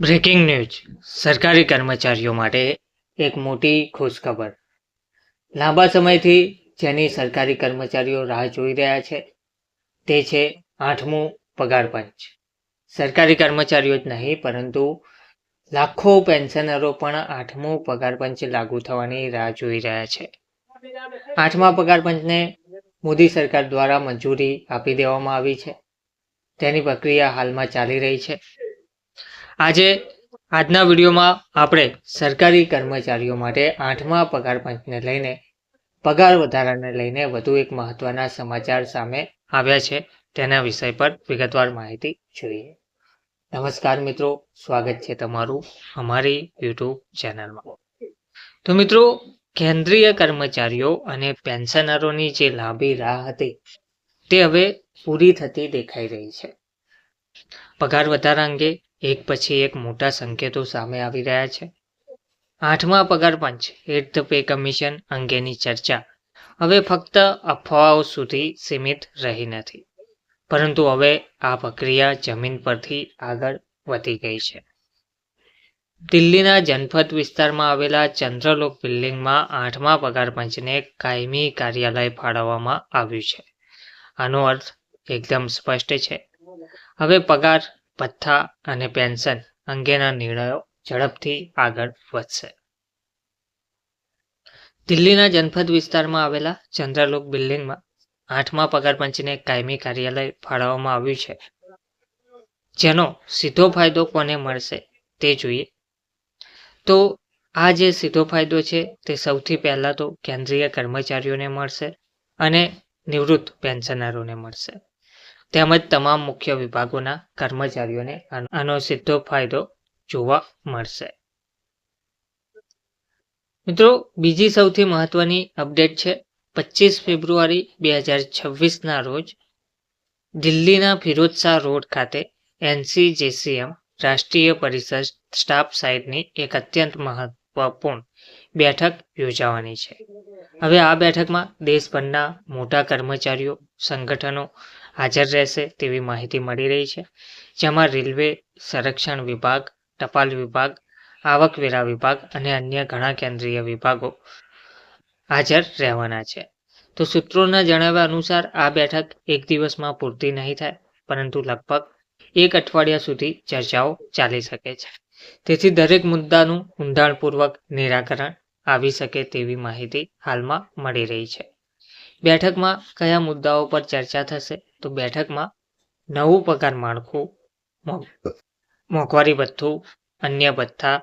Breaking news. સરકારી કર્મચારીઓ માટે એક મોટી ખુશખબર. લાંબા સમયથી જેની સરકારી કર્મચારીઓ રાહ જોઈ રહ્યા છે, તે છે આઠમું પગાર પંચ. સરકારી કર્મચારીઓ જ નહીં, પરંતુ લાખો પેન્શનરો પણ આઠમું પગાર પંચ લાગુ થવાની રાહ જોઈ રહ્યા છે. આઠમા પગાર પંચને મોદી સરકાર દ્વારા મંજૂરી આપી દેવામાં આવી છે. તેની પ્રક્રિયા હાલમાં ચાલી રહી છે. આજે આજના વિડીયોમાં આપણે સરકારી કર્મચારીઓ માટે આઠમા પગાર પંચને લઈને, પગાર વધારાને લઈને વધુ એક મહત્વના સમાચાર સામે આવ્યા છે. તેના વિષય પર વિગતવાર માહિતી જોઈએ. નમસ્કાર મિત્રો, સ્વાગત છે તમારું અમારી યુટ્યુબ ચેનલમાં. તો મિત્રો, કેન્દ્રીય કર્મચારીઓ અને પેન્શનરોની જે લાંબી રાહ હતી, તે હવે પૂરી થતી દેખાઈ રહી છે. પગાર વધારા અંગે એક પછી એક મોટા સંકેતો સામે આવી રહ્યા છે. આઠમા પગાર પંચ એટ ધ પે કમિશન અંગેની ચર્ચા. હવે ફક્ત અફવાઓ સુધી સીમિત રહી નથી. પરંતુ હવે આ પ્રક્રિયા જમીન પરથી આગળ વધી ગઈ છે. દિલ્હીના જનપથ વિસ્તારમાં આવેલા ચંદ્રલોક બિલ્ડિંગમાં આઠમા પગાર પંચને કાયમી કાર્યાલય ફાળવવામાં આવ્યું છે. આનો અર્થ એકદમ સ્પષ્ટ છે. હવે પગાર ભથ્થા અને પેન્શન અંગેના નિર્ણયો ઝડપથી આગળ વધશે. દિલ્હીના જનપદ વિસ્તારમાં આવેલા ચંદ્રલોક બિલ્ડિંગમાં આઠમા પગારપંચને કાયમી કાર્યાલય ફાળવવામાં આવ્યું છે. જેનો સીધો ફાયદો કોને મળશે તે જોઈએ. તો આ જે સીધો ફાયદો છે તે સૌથી પહેલાં તો કેન્દ્રીય કર્મચારીઓને મળશે અને નિવૃત્ત પેન્શનરોને મળશે. તેમજ તમામ મુખ્ય વિભાગોના કર્મચારીઓને આનો સીધો ફાયદો જોવા મળશે. મિત્રો, બીજી સૌથી મહત્વની અપડેટ છે, પચીસ ફેબ્રુઆરી બે હજાર છવ્વીસના રોજ દિલ્હીના ફિરોજ રોડ ખાતે એનસીજેસીએમ રાષ્ટ્રીય પરિષદ સ્ટાફ સાઇટની એક અત્યંત મહત્વપૂર્ણ બેઠક યોજાવાની છે. હવે આ બેઠકમાં દેશભરના મોટા કર્મચારીઓ, સંગઠનો હાજર રહેશે તેવી માહિતી મળી રહી છે, જેમાં રેલવે, સંરક્ષણ વિભાગ, ટપાલ વિભાગ આવકવેરા વિભાગ અને અન્ય ઘણા કેન્દ્રીય વિભાગો હાજર રહેવાના છે. તો સૂત્રોના જણાવ્યા અનુસાર, આ બેઠક એક દિવસમાં પૂરતી નહીં થાય, પરંતુ લગભગ એક અઠવાડિયા સુધી ચર્ચાઓ ચાલી શકે છે. તેથી દરેક મુદ્દાનું ઊંડાણપૂર્વક નિરાકરણ આવી શકે તેવી માહિતી હાલમાં મળી રહી છે. બેઠકમાં કયા મુદ્દાઓ પર ચર્ચા થશે તો બેઠકમાં નવું પગાર માળખું મોંઘવારી ભથ્થું, અન્ય ભથ્થા,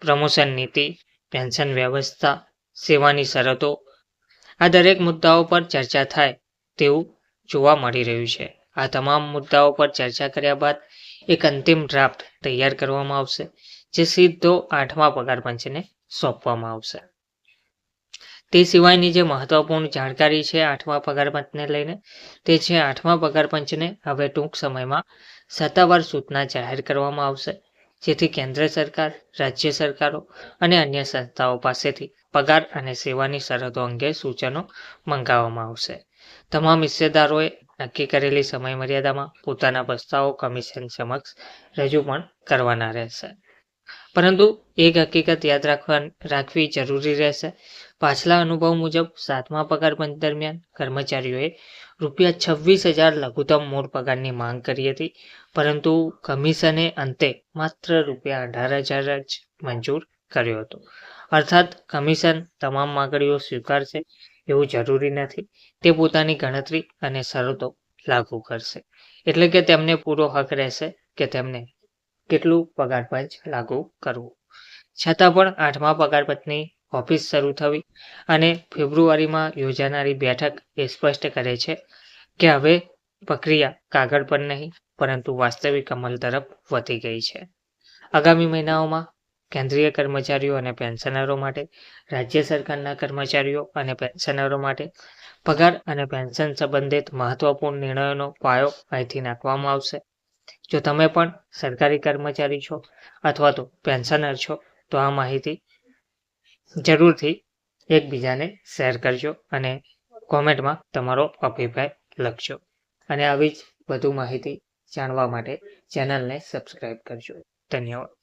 પ્રમોશન નીતિ, પેન્શન વ્યવસ્થા, સેવાની શરતો, આ દરેક મુદ્દાઓ પર ચર્ચા થાય તેવું જોવા મળી રહ્યું છે. આ તમામ મુદ્દાઓ પર ચર્ચા કર્યા બાદ એક અંતિમ ડ્રાફ્ટ તૈયાર કરવામાં આવશે, જે સીધો આઠમા પગાર પંચને સોંપવામાં આવશે. તે સિવાયની જે મહત્વપૂર્ણ જાણકારી છે આઠમા પગારપંચને લઈને, તે છે આઠમા પગારપંચને હવે ટૂંક સમયમાં સત્તાવાર સૂચના જાહેર કરવામાં આવશે, જેથી કેન્દ્ર સરકાર, રાજ્ય સરકારો અને અન્ય સંસ્થાઓ પાસેથી પગાર અને સેવાની સરહદો અંગે સૂચનો મંગાવવામાં આવશે. તમામ હિસ્સેદારોએ નક્કી કરેલી સમયમર્યાદામાં પોતાના પ્રસ્તાવો કમિશન સમક્ષ રજૂ પણ કરવાના રહેશે. પરંતુ એક હકીકત યાદ રાખવા, રાખવી જરૂરી રહેશે. પાછલા અનુભવ મુજબ, સાતમા પગાર પંચ દરમિયાન કર્મચારીઓએ રૂપિયા છવ્વીસ હજાર લઘુત્તમ મૂળ પગારની માંગ કરી હતી. પરંતુ કમિશને અંતે માત્ર રૂપિયા અઢાર હજાર જ મંજૂર કર્યો હતો. અર્થાત, કમિશન તમામ માગણીઓ સ્વીકારશે એવું જરૂરી નથી. તે પોતાની ગણતરી અને શરતો લાગુ કરશે. એટલે કે તેમને પૂરો હક રહેશે કે તેમને કેટલું પગાર લાગુ કરવું? છતાં પણ આઠમા પગાર ઓફિસ શરૂ થવી અને ફેબ્રુઆરીમાં યોજાનારી બેઠક એ સ્પષ્ટ કરે છે કે હવે પ્રક્રિયા કાગળ પર નહીં, પરંતુ વાસ્તવિક અમલ તરફ વધી ગઈ છે. આગામી મહિનાઓમાં કેન્દ્રીય કર્મચારીઓ અને પેન્શનરો માટે, રાજ્ય સરકારના કર્મચારીઓ અને પેન્શનરો માટે પગાર અને પેન્શન સંબંધિત મહત્વપૂર્ણ નિર્ણયોનો પાયો અહીંથી નાખવામાં આવશે. જો તમે પણ સરકારી કર્મચારી છો અથવા તો પેન્શનર છો, તો આ માહિતી જરૂરથી એકબીજાને શેર કરજો અને કોમેન્ટમાં તમારો અભિપ્રાય લખજો. અને આવી જ વધુ માહિતી જાણવા માટે ચેનલને સબસ્ક્રાઇબ કરજો. ધન્યવાદ.